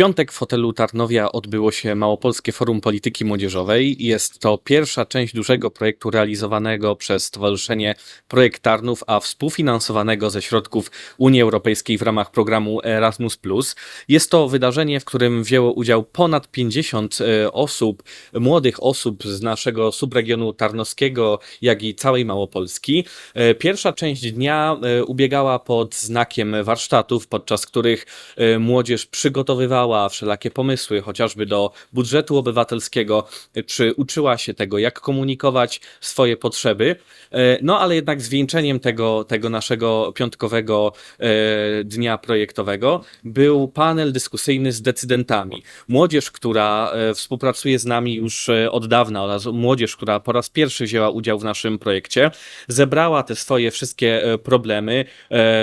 piątek w hotelu Tarnowia odbyło się Małopolskie Forum Polityki Młodzieżowej. Jest to pierwsza część dużego projektu realizowanego przez Stowarzyszenie Projekt Tarnów, a współfinansowanego ze środków Unii Europejskiej w ramach programu Erasmus. Jest to wydarzenie, w którym wzięło udział ponad 50 e, osób, młodych osób z naszego subregionu tarnowskiego, jak i całej Małopolski. E, Pierwsza część dnia e, ubiegała pod znakiem warsztatów, podczas których młodzież przygotowywała wszelakie pomysły, chociażby do budżetu obywatelskiego, czy uczyła się tego, jak komunikować swoje potrzeby. E, No ale jednak zwieńczeniem tego, tego naszego piątkowego e, dnia projektowego był panel dyskusyjny z decydentami. Młodzież, która e, współpracuje z nami już od dawna oraz młodzież, która po raz pierwszy wzięła udział w naszym projekcie, zebrała te swoje wszystkie problemy,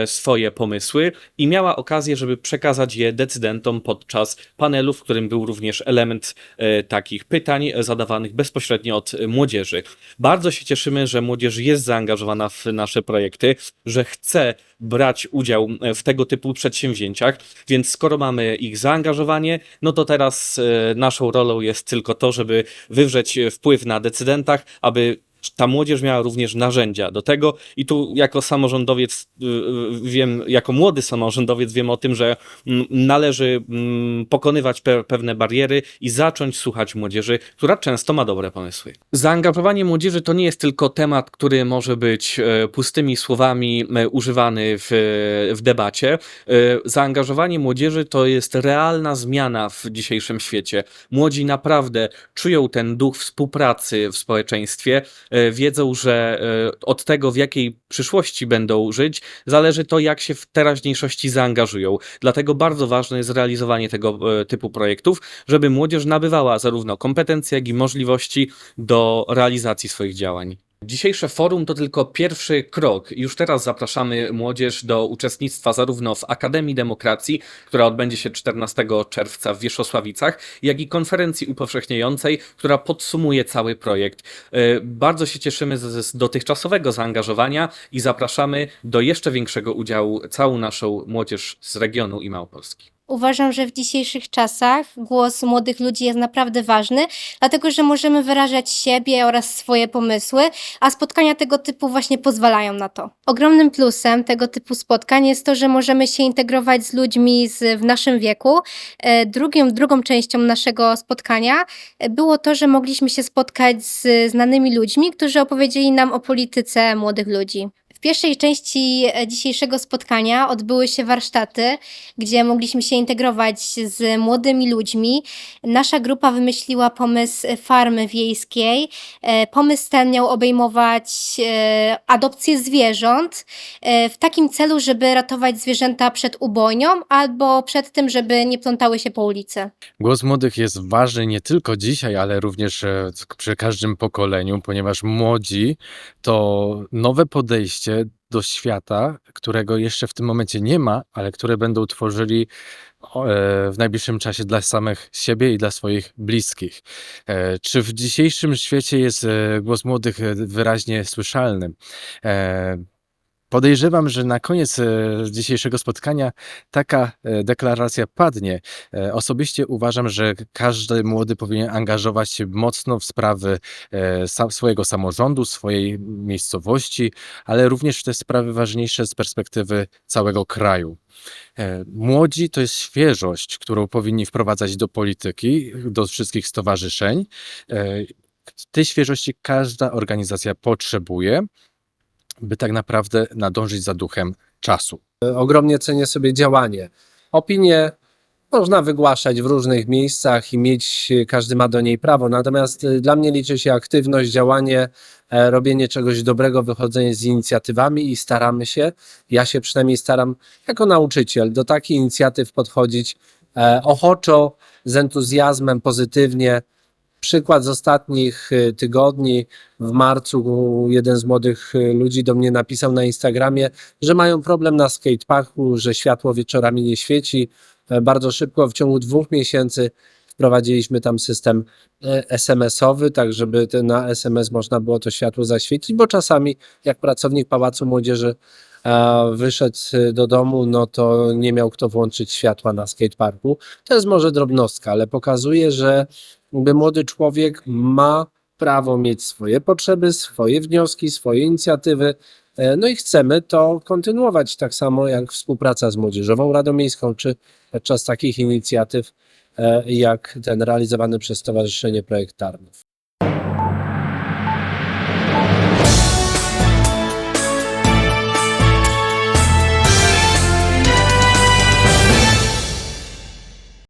swoje pomysły i miała okazję, żeby przekazać je decydentom podczas panelu, w którym był również element e, takich pytań e, zadawanych bezpośrednio od e, młodzieży. Bardzo się cieszymy, że młodzież jest zaangażowana w nasze projekty, że chce brać udział w tego typu przedsięwzięciach, więc skoro mamy ich zaangażowanie, no to teraz naszą rolą jest tylko to, żeby wywrzeć wpływ na decydentach, aby ta młodzież miała również narzędzia do tego i tu jako samorządowiec y, y, wiem, jako młody samorządowiec wiem o tym, że mm, należy mm, pokonywać pe pewne bariery i zacząć słuchać młodzieży, która często ma dobre pomysły. Zaangażowanie młodzieży to nie jest tylko temat, który może być e, pustymi słowami e, używany w, w debacie. E, Zaangażowanie młodzieży to jest realna zmiana w dzisiejszym świecie. Młodzi naprawdę czują ten duch współpracy w społeczeństwie, wiedzą, że e, od tego, w jakiej przyszłości będą żyć, zależy to, jak się w teraźniejszości zaangażują. Dlatego bardzo ważne jest realizowanie tego e, typu projektów, żeby młodzież nabywała zarówno kompetencje, jak i możliwości do realizacji swoich działań. Dzisiejsze forum to tylko pierwszy krok. Już teraz zapraszamy młodzież do uczestnictwa zarówno w Akademii Demokracji, która odbędzie się 14 czerwca w Wierzchosławicach, jak i konferencji upowszechniającej, która podsumuje cały projekt. E, Bardzo się cieszymy z, dotychczasowego zaangażowania i zapraszamy do jeszcze większego udziału całą naszą młodzież z regionu i Małopolski. Uważam, że w dzisiejszych czasach głos młodych ludzi jest naprawdę ważny, dlatego że możemy wyrażać siebie oraz swoje pomysły, a spotkania tego typu właśnie pozwalają na to. Ogromnym plusem tego typu spotkań jest to, że możemy się integrować z ludźmi z, w naszym wieku. E, Drugim, drugą częścią naszego spotkania e, było to, że mogliśmy się spotkać z znanymi ludźmi, którzy opowiedzieli nam o polityce młodych ludzi. W pierwszej części e, dzisiejszego spotkania odbyły się warsztaty, gdzie mogliśmy się integrować z młodymi ludźmi. Nasza grupa wymyśliła pomysł farmy wiejskiej. E, Pomysł ten miał obejmować e, adopcję zwierząt w takim celu, żeby ratować zwierzęta przed ubojnią albo przed tym, żeby nie plątały się po ulicy. Głos młodych jest ważny nie tylko dzisiaj, ale również przy każdym pokoleniu, ponieważ młodzi to nowe podejście do świata, którego jeszcze w tym momencie nie ma, ale które będą tworzyli e, w najbliższym czasie dla samych siebie i dla swoich bliskich. E, Czy w dzisiejszym świecie jest e, głos młodych wyraźnie słyszalny? Podejrzewam, że na koniec e, dzisiejszego spotkania taka e, deklaracja padnie. E, Osobiście uważam, że każdy młody powinien angażować się mocno w sprawy swojego samorządu, swojej miejscowości, ale również w te sprawy ważniejsze z perspektywy całego kraju. Młodzi to jest świeżość, którą powinni wprowadzać do polityki, do wszystkich stowarzyszeń. Tej świeżości każda organizacja potrzebuje, by tak naprawdę nadążyć za duchem czasu. ogromnie cenię sobie działanie. Opinie można wygłaszać w różnych miejscach i mieć, każdy ma do niej prawo, natomiast y, dla mnie liczy się aktywność, działanie, e, robienie czegoś dobrego, wychodzenie z inicjatywami i staramy się, ja się przynajmniej staram jako nauczyciel do takich inicjatyw podchodzić e, ochoczo, z entuzjazmem, pozytywnie. Przykład z ostatnich y, tygodni. W marcu jeden z młodych y, ludzi do mnie napisał na Instagramie, że mają problem na skateparku, że światło wieczorami nie świeci. E, Bardzo szybko, w ciągu dwóch miesięcy wprowadziliśmy tam system e, SMS-owy, tak żeby na SMS można było to światło zaświecić, bo czasami jak pracownik Pałacu Młodzieży a wyszedł y, do domu, no to nie miał kto włączyć światła na skateparku. To jest może drobnostka, ale pokazuje, że jakby młody człowiek ma prawo mieć swoje potrzeby, swoje wnioski, swoje inicjatywy. E, No i chcemy to kontynuować, tak samo jak współpraca z Młodzieżową Radą Miejską, czy podczas takich inicjatyw e, jak ten realizowany przez Stowarzyszenie Projekt Tarnów.